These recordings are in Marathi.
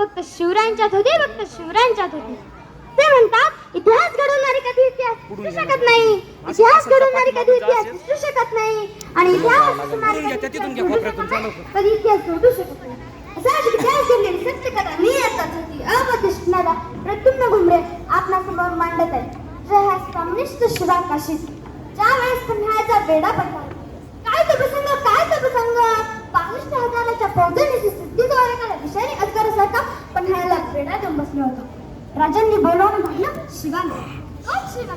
फक्त शिवरायांच्यात होती फक्त शिवरायांच्यात होती ते म्हणतात इतिहास घडवणारी कधी इतिहास विसरू शकत नाही. इतिहास घडवणारी कधी इतिहास विसरू शकत नाही. आणि इतिहास कधी इतिहास जोडू शकत नाही, कधी इतिहास जोडू शकत नाही. असा आज इतिहास घडलेली सत्य कथा नियतच होती. अवधिष्णारा प्रद्युम्न घुमरे आपणासमोर मांडत आहे जय कम्युनिस्ट शिवा काशीत ज्या वेळेस पुन्हाचा वेडा पडला. काय तो प्रसंग काय तो प्रसंग बावीस हजाराच्या फौजेने राजांनी बोलवून म्हटलं शिवाने शिवा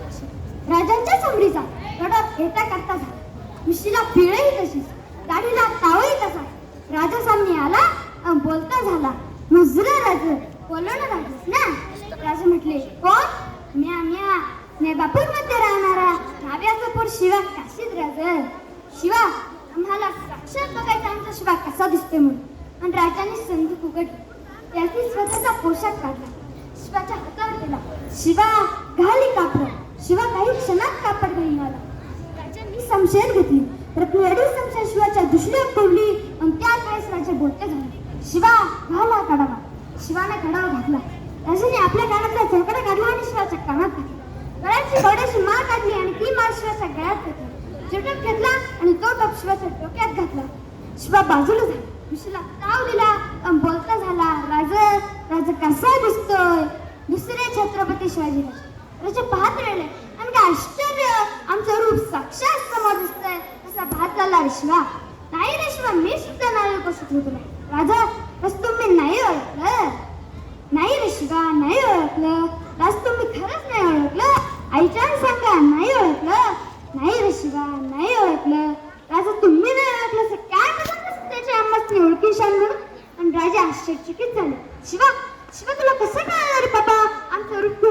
राजांच्या समरीचा रडत घेता करता झाला. मिशीला पिळही तशीच दाढीला तावही तसा राजा सामने आला अन बोलता झाला मुजरा राज बोलवलं राजस ना? राजा म्हटले कोण? म्या म्या. म्या बापूरमध्ये राहणारा नाव्याचा पोर शिवा काशीत राज. शिवा आम्हाला साक्षात बघायचा आमचा शिवा कसा दिसतोय म्हणून. आणि राजाने संधी उघडली. त्याची स्वतःचा पोशाख काढला. शिवाच्या हातावर गेला. शिवा घाली कापड. शिवा काही क्षणात कापड घालून आला. राजांनी समशेर घेतली. रत्नवेडी समशेर शिवाच्या दुसऱ्या पडली आणि त्याच वेळेस राजा बोलते झाले. शिवा घाला कडावा. शिवाने कडावा घातला. राजाने आपल्या कानातला चौकडा काढला आणि शिवाच्या कानात घातला. गळ्याची बौड्याची माळ काढली आणि ती माळ शिवाच्या गळ्यात घातली. चिटक घेतला आणि तो टप शिवाच्या डोक्यात घातला. शिवा बाजूला झाला. विशीला ताव दिला बोलता झाला राज राज कसा दिसतोय? छत्रपती राज राजा पाहत राहिले आणि काय आश्चर्य आमचं रूप साक्षात समोर दिसतंय. तसा भात झाला रे नाही रे मी सुद्धा नाही कसं शकलो तुला राजा बस तुम्ही नाही ओळखलं. नाही रे नाही ओळखलं. राज तुम्ही खरंच नाही ओळखलं. आईच्या सांगा नाही ओळखलं. नाही रे नाही ओळखलं. राजा तुम्ही नाही ओळखलं. असं काय म्हणत त्याच्या आम्हाला ओळखीशान म्हणून? आणि राजा आश्चर्यचकित झाले. शिवा शिवा तुला कसं कळलं रे बाबा? आमचं रूप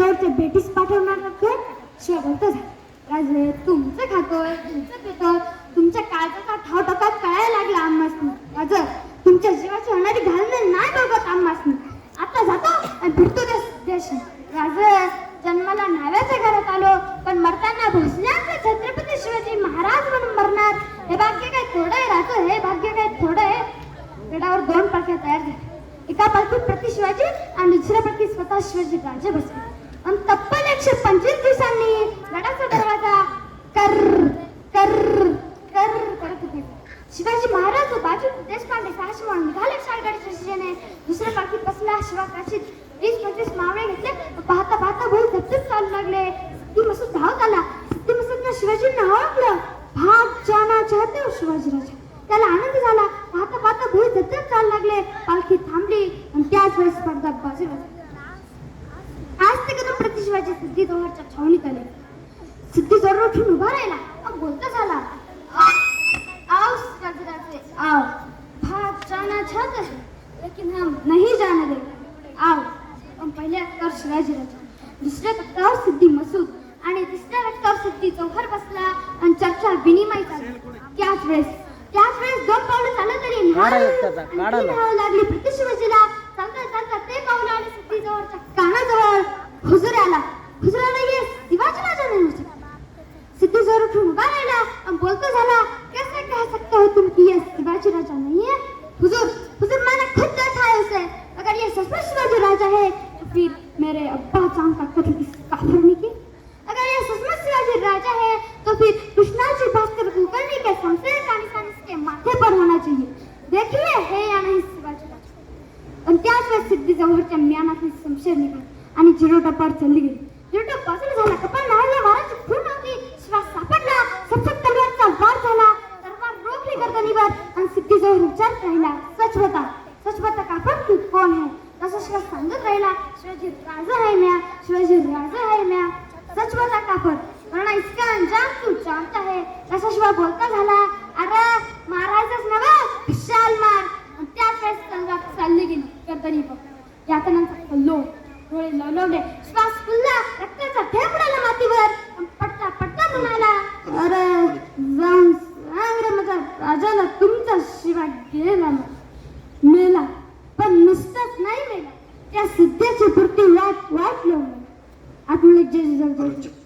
घेऊन बेटीस भेटीस पाठवणार नव्हतं शिवा झाला. राजे तुमचं खातोय तुमचं पितोय तुमच्या काळजाचा ठाव टोकात कळायला लागला आम्हासनी. राज तुमच्या जीवाची होणारी घालणं नाही बघत आम्हासनी. आता जातो आणि भेटतो देश देश राज जन्माला नाव्याच्या घरात आलो पण मरताना भोसल्याचं छत्रपती शिवाजी महाराज म्हणून मरणार. हे भाग्य काय थोडं आहे राजू? हे भाग्य काय थोडं आहे? गडावर दोन पालख्या तयार झाल्या. एका पालखीत प्रति शिवाजी आणि दुसऱ्या पालखीत स्वतः शिवाजी राजे बसले. एकशे पंचवीस दिवसांनी गडाचा दरवाजा कर कर कर करत होते. शिवाजी महाराज बाजू देशपांडे सहाशे म्हणून निघाले शाळगडच्या शिजेने दुसऱ्या पालखीत बसला शिवा काशीत वीस पंचवीस मावळे घेतले पाहता पाहता भाऊ धबधब चालू लागले. सिद्धी मसूद धावत आला सिद्धी मसूदनं शिवाजींना ओळखलं भाग जाना चाहते हो शिवाजी राजा. त्याला आनंद झाला. पाहता पाहता भुई धबधब चालू लागले. पालखी थांबली आणि त्याच वेळेस स्पर्धा बाजूला. आज ते कदम शिवाजी सिद्धी जवळच्या छावणीत आले सिद्धी उठून उभा राहिला. अहो, बोलता झाला. "आओ, आओ शिवाजी राजे आओ. भाग जाना चाहते हैं लेकिन हम नहीं जाने देंगे आओ. पण पहिल्या शिवाजी राजा दुसऱ्या सिद्धी मसूद आणि तिसऱ्या तक्कावर सिद्धी चौहर बसला आणि चर्चा विनिमय झाली त्याच वेळेस त्याच वेळेस दोन पावलं चालत तरी. लागली प्रति शिवाजीला. चालता चालता ते पावलं आले सिद्धी जवळच्या कानाजवळ हुजूर आला हुजूर आला ये शिवाजी राजा नाही हुजूर सिद्धू ज़ोर उठून उभा राहिला और बोलता झाला, कैसे कह सकते हो तुम कि ये शिवाजी राजा नहीं है हुजूर हुजूर मैंने खुद देखा है उसे अगर ये सचमुच शिवाजी राजा है तो फिर मेरे अब्बा जान का कत्ल किस ने की? अगर ये सचमुच शिवाजी राजा है तो फिर कृष्णाजी भास्कर कुलकर्णी के शमशेर का निशान इसके माथे पर होना चाहिए। देखिए, है या नहीं शिवाजी राजा? पण त्याच वेळेस सिद्धी जवळच्या म्यानातली शमशेर निघाली आणि जिरोटापार चालली गेली. जिरोटा बाजूला झाला कपाळ नाळल्या वाराची खून होती श्वास सापडला. सपसप तलवारचा वार झाला. तलवार रोखली गर्दनीवर आणि सिद्धीजवळ उपचार राहिला सच होता सच होता कापड तू कोण आहे? तसं शिवाय सांगत राहिला. शिवाजी राजा आहे म्या. शिवाजी राजा आहे म्या. सच होता कापड वरना इसका अंजाम? तू जानता है तसा शिवाय बोलता झाला? अरे महाराज yang.